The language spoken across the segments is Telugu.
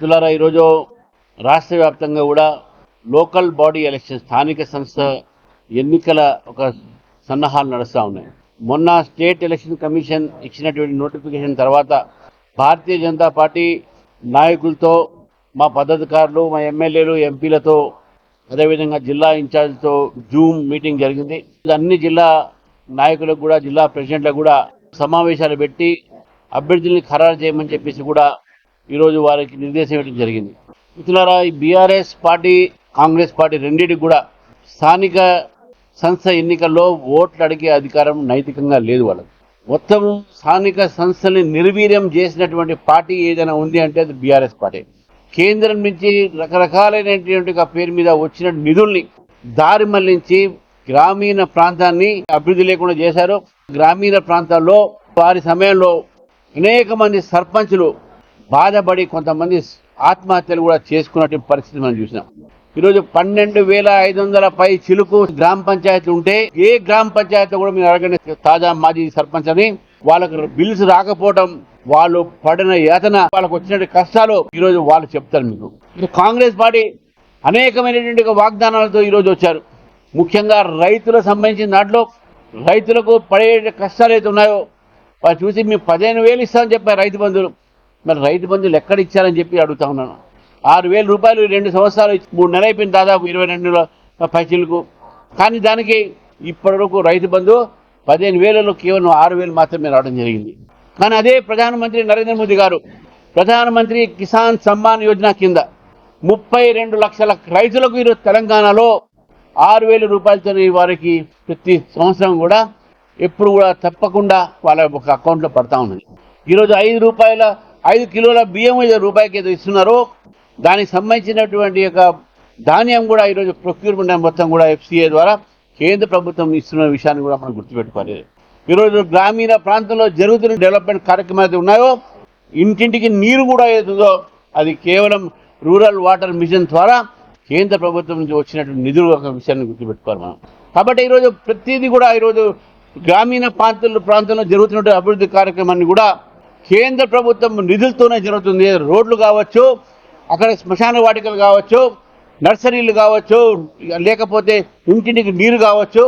మిత్రులారా ఈరోజు రాష్ట్ర వ్యాప్తంగా కూడా లోకల్ బాడీ ఎలక్షన్ స్థానిక సంస్థ ఎన్నికల ఒక సన్నాహాలు నడుస్తూ ఉన్నాయి. మొన్న స్టేట్ ఎలక్షన్ కమిషన్ ఇచ్చినటువంటి నోటిఫికేషన్ తర్వాత భారతీయ జనతా పార్టీ నాయకులతో మా పద్ధతికారులు మా ఎమ్మెల్యేలు ఎంపీలతో అదేవిధంగా జిల్లా ఇన్ఛార్జ్తో జూమ్ మీటింగ్ జరిగింది. అన్ని జిల్లా నాయకులకు కూడా జిల్లా ప్రెసిడెంట్లకు కూడా సమావేశాలు పెట్టి అభ్యర్థుల్ని ఖరారు చేయమని చెప్పేసి కూడా ఈరోజు వారికి నిర్దేశం ఇవ్వడం జరిగింది. మిత్రులారా ఈ బీఆర్ఎస్ పార్టీ కాంగ్రెస్ పార్టీ రెండింటికి కూడా స్థానిక సంస్థ ఎన్నికల్లో ఓట్లు అడిగే అధికారం నైతికంగా లేదు వాళ్ళకి. మొత్తం స్థానిక సంస్థల్ని నిర్వీర్యం చేసినటువంటి పార్టీ ఏదైనా ఉంది అంటే అది బీఆర్ఎస్ పార్టీ. కేంద్రం నుంచి రకరకాలైనటువంటి పేరు మీద వచ్చిన నిధుల్ని దారి మళ్ళించి గ్రామీణ ప్రాంతాన్ని అభివృద్ధి లేకుండా చేశారు. గ్రామీణ ప్రాంతాల్లో వారి సమయంలో అనేక మంది సర్పంచులు బాధపడి కొంతమంది ఆత్మహత్యలు కూడా చేసుకున్నటువంటి పరిస్థితి మనం చూసినాం. ఈరోజు పన్నెండు వేల ఐదు వందల పై చిలుకు గ్రామ పంచాయతీ ఉంటే ఏ గ్రామ పంచాయతీ కూడా మీరు అడగండి. తాజా మాజీ సర్పంచ్ అని వాళ్ళకు బిల్స్ రాకపోవడం వాళ్ళు పడిన యాతన వాళ్ళకు వచ్చిన కష్టాలు ఈరోజు వాళ్ళు చెప్తారు మీకు. కాంగ్రెస్ పార్టీ అనేకమైనటువంటి వాగ్దానాలతో ఈరోజు వచ్చారు. ముఖ్యంగా రైతులకు సంబంధించిన దాంట్లో రైతులకు పడే కష్టాలు అయితే ఉన్నాయో వాళ్ళు చూసి మేము పదిహేను వేలు ఇస్తామని చెప్పారు రైతు బంధువులు. మరి రైతు బంధువులు ఎక్కడ ఇచ్చారని చెప్పి అడుగుతా ఉన్నాను. ఆరు వేల రూపాయలు రెండు సంవత్సరాలు మూడు నెలలు అయిపోయింది దాదాపు ఇరవై రెండు పైసలకు. కానీ దానికి ఇప్పటివరకు రైతు బంధు పదిహేను వేలలో కేవలం ఆరు వేలు మాత్రమే రావడం జరిగింది. కానీ అదే ప్రధానమంత్రి నరేంద్ర మోదీ గారు ప్రధానమంత్రి కిసాన్ సమ్మాన్ యోజన కింద ముప్పై రెండు లక్షల రైతులకు ఈరోజు తెలంగాణలో ఆరు వేల రూపాయలతో వారికి ప్రతి సంవత్సరం కూడా ఎప్పుడు కూడా తప్పకుండా వాళ్ళ ఒక అకౌంట్లో పడతా ఉన్నది. ఈరోజు ఐదు రూపాయల ఐదు కిలోల బియ్యం ఐదు రూపాయలకి ఏదో ఇస్తున్నారో. దానికి సంబంధించినటువంటి యొక్క ధాన్యం కూడా ఈరోజు ప్రొక్యూర్మెంట్ మొత్తం కూడా ఎఫ్సిఏ ద్వారా కేంద్ర ప్రభుత్వం ఇస్తున్న విషయాన్ని కూడా మనం గుర్తుపెట్టుకోవాలి. ఈరోజు గ్రామీణ ప్రాంతంలో జరుగుతున్న డెవలప్మెంట్ కార్యక్రమాలు అయితే ఉన్నాయో ఇంటింటికి నీరు కూడా ఏదో అది కేవలం రూరల్ వాటర్ మిషన్ ద్వారా కేంద్ర ప్రభుత్వం నుంచి వచ్చినటువంటి నిధులు ఒక విషయాన్ని గుర్తుపెట్టుకోవాలి మనం. కాబట్టి ఈరోజు ప్రతిదీ కూడా ఈరోజు గ్రామీణ ప్రాంతాల్లో ప్రాంతంలో జరుగుతున్న అభివృద్ధి కార్యక్రమాన్ని కూడా కేంద్ర ప్రభుత్వం నిధులతోనే జరుగుతుంది. రోడ్లు కావచ్చు అక్కడ శ్మశాన వాటికలు కావచ్చు నర్సరీలు కావచ్చు లేకపోతే ఇంటింటికి నీరు కావచ్చు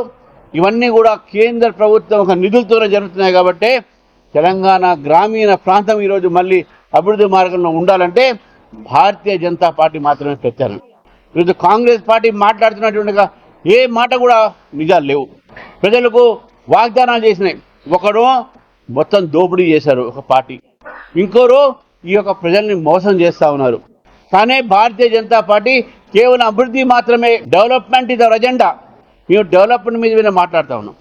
ఇవన్నీ కూడా కేంద్ర ప్రభుత్వం ఒక నిధులతోనే జరుగుతున్నాయి కాబట్టి తెలంగాణ గ్రామీణ ప్రాంతం ఈరోజు మళ్ళీ అభివృద్ధి మార్గంలో ఉండాలంటే భారతీయ జనతా పార్టీ మాత్రమే పెట్టారు ఈరోజు కాంగ్రెస్ పార్టీ మాట్లాడుతున్నటువంటిగా ఏ మాట కూడా నిజాలు లేవు. ప్రజలకు వాగ్దానాలు చేసినాయి. ఒకడు మొత్తం దోపిడీ చేశారు ఒక పార్టీ. ఇంకోరు ఈ యొక్క ప్రజల్ని మోసం చేస్తా ఉన్నారు. కానీ భారతీయ జనతా పార్టీ కేవలం అభివృద్ధి మాత్రమే డెవలప్మెంట్ ఇది అజెండా. మేము డెవలప్మెంట్ మీద మీద మాట్లాడుతూ ఉన్నాం.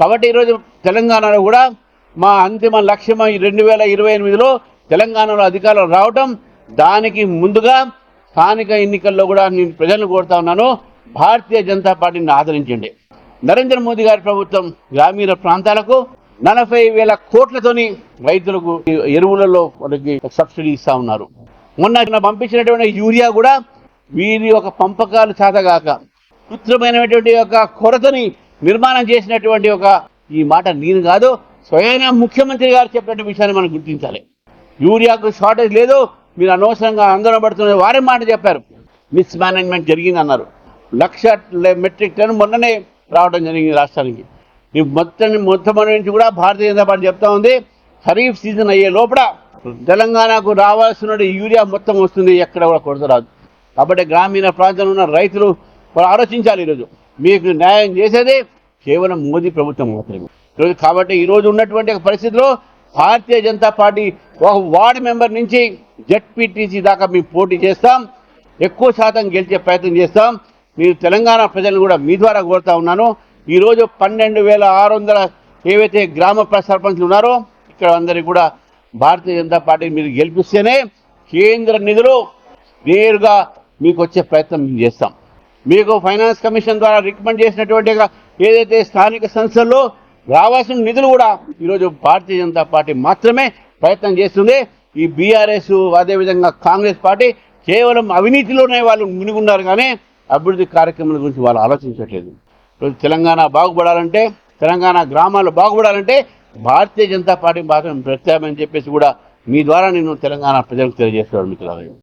కాబట్టి ఈరోజు తెలంగాణలో కూడా మా అంతిమ లక్ష్యం ఈ రెండు వేల ఇరవై ఎనిమిదిలో తెలంగాణలో అధికారులు రావటం దానికి ముందుగా స్థానిక ఎన్నికల్లో కూడా నేను ప్రజలను కోరుతా ఉన్నాను. భారతీయ జనతా పార్టీని ఆదరించండి. నరేంద్ర మోదీ గారి ప్రభుత్వం గ్రామీణ ప్రాంతాలకు నలభై వేల కోట్లతోని రైతులకు ఎరువులలో వాళ్ళకి సబ్సిడీ ఇస్తా ఉన్నారు. మొన్న పంపించినటువంటి యూరియా కూడా వీరి యొక్క పంపకాలు చేతగాక కృత్రిమైనటువంటి ఒక కొరతని నిర్మాణం చేసినటువంటి ఒక ఈ మాట నేను కాదు స్వయాన ముఖ్యమంత్రి గారు చెప్పినటువంటి విషయాన్ని మనం గుర్తించాలి. యూరియాకు షార్టేజ్ లేదు మీరు అనవసరంగా ఆందోళన పడుతున్న వారే మాట చెప్పారు. మిస్ మేనేజ్మెంట్ జరిగింది అన్నారు లక్ష మెట్రిక్ టన్ మొన్ననే రావడం జరిగింది రాష్ట్రానికి. ఈ మొత్తం మొత్తం నుంచి కూడా భారతీయ జనతా పార్టీ చెప్తా ఉంది. ఖరీఫ్ సీజన్ అయ్యే లోపల తెలంగాణకు రావాల్సిన యూరియా మొత్తం వస్తుంది. ఎక్కడ కూడా కొరత రాదు. కాబట్టి గ్రామీణ ప్రాంతంలో ఉన్న రైతులు వాళ్ళు ఆలోచించాలి ఈరోజు. మీకు న్యాయం చేసేది కేవలం మోదీ ప్రభుత్వం మాత్రమే. ఈరోజు కాబట్టి ఈరోజు ఉన్నటువంటి పరిస్థితిలో భారతీయ జనతా పార్టీ ఒక వార్డు మెంబర్ నుంచి జెడ్పీటీసీ దాకా మేము పోటీ చేస్తాం. ఎక్కువ శాతం గెలిచే ప్రయత్నం చేస్తాం. మీరు తెలంగాణ ప్రజలను కూడా మీ ద్వారా కోరుతా ఉన్నాను. ఈరోజు పన్నెండు వేల ఆరు వందల ఏవైతే గ్రామ సర్పంచులు సర్పంచ్లు ఉన్నారో ఇక్కడ అందరికీ కూడా భారతీయ జనతా పార్టీ మీరు గెలిపిస్తేనే కేంద్ర నిధులు నేరుగా మీకు వచ్చే ప్రయత్నం చేస్తాం. మీకు ఫైనాన్స్ కమిషన్ ద్వారా రికమెండ్ చేసినటువంటి ఏదైతే స్థానిక సంస్థల్లో రావాల్సిన నిధులు కూడా ఈరోజు భారతీయ జనతా పార్టీ మాత్రమే ప్రయత్నం చేస్తుంది. ఈ బీఆర్ఎస్ అదేవిధంగా కాంగ్రెస్ పార్టీ కేవలం అవినీతిలోనే వాళ్ళు మునిగున్నారు కానీ అభివృద్ధి కార్యక్రమాల గురించి వాళ్ళు ఆలోచించట్లేదు. తెలంగాణ బాగుపడాలంటే తెలంగాణ గ్రామాలు బాగుపడాలంటే భారతీయ జనతా పార్టీ మాత్రం ప్రత్యామని చెప్పేసి కూడా మీ ద్వారా నేను తెలంగాణ ప్రజలకు తెలియజేస్తున్నాను మిత్రులారా.